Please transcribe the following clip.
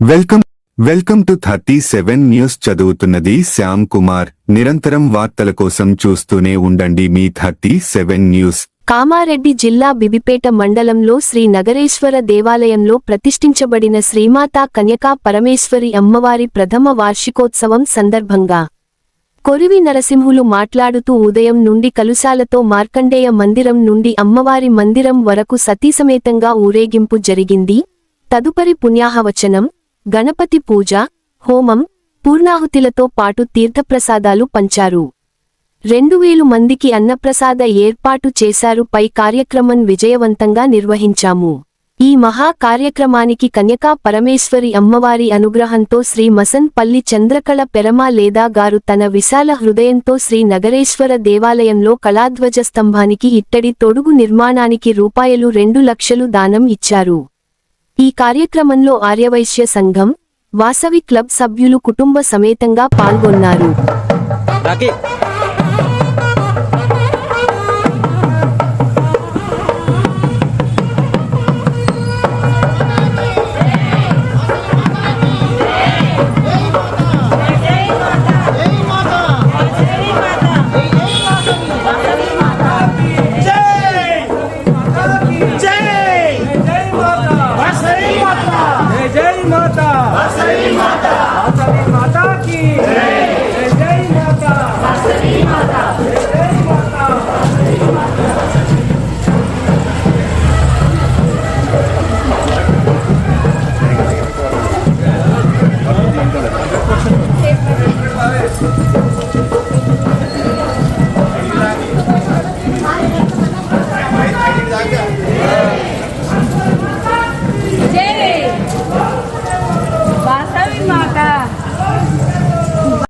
Welcome welcome to thirty seven news చదువుతున్నది శ్యామ్ కుమార్. నిరంతరం వార్తల కోసం చూస్తూనే ఉండండి మీ థర్టీ సెవెన్ న్యూస్. కామారెడ్డి జిల్లా బిబిపేట మండలంలో శ్రీ నగరేశ్వర దేవాలయంలో ప్రతిష్ఠించబడిన శ్రీమాతా కన్యకా పరమేశ్వరి అమ్మవారి ప్రథమ వార్షికోత్సవం సందర్భంగా కొరివి నరసింహులు మాట్లాడుతూ ఉదయం నుండి కలుశాలతో మార్కండేయ మందిరం నుండి అమ్మవారి మందిరం వరకు సతీసమేతంగా ఊరేగింపు జరిగింది. తదుపరి పుణ్యాహవచనం గణపతి పూజ హోమం పూర్ణాహుతిలతో పాటు తీర్థప్రసాదాలు పంచారు. రెండు వేలు మందికి అన్నప్రసాద ఏర్పాటు చేశారు. పై కార్యక్రమం విజయవంతంగా నిర్వహించాము. ఈ మహా కార్యక్రమానికి కన్యకా పరమేశ్వరి అమ్మవారి అనుగ్రహంతో శ్రీ మసన్పల్లి చంద్రకళ పెరమ లేదా గారు తన విశాల హృదయంతో శ్రీ నగరేశ్వర దేవాలయంలో కళాధ్వజ స్తంభానికి ఇట్టడి తొడుగు నిర్మాణానికి రూపాయలు రెండు లక్షలు దానం ఇచ్చారు. ఈ కార్యక్రమంలో ఆర్యవైశ్య సంఘం వాసవి క్లబ్ సభ్యులు కుటుంబ సమేతంగా పాల్గొన్నారు. రాకీ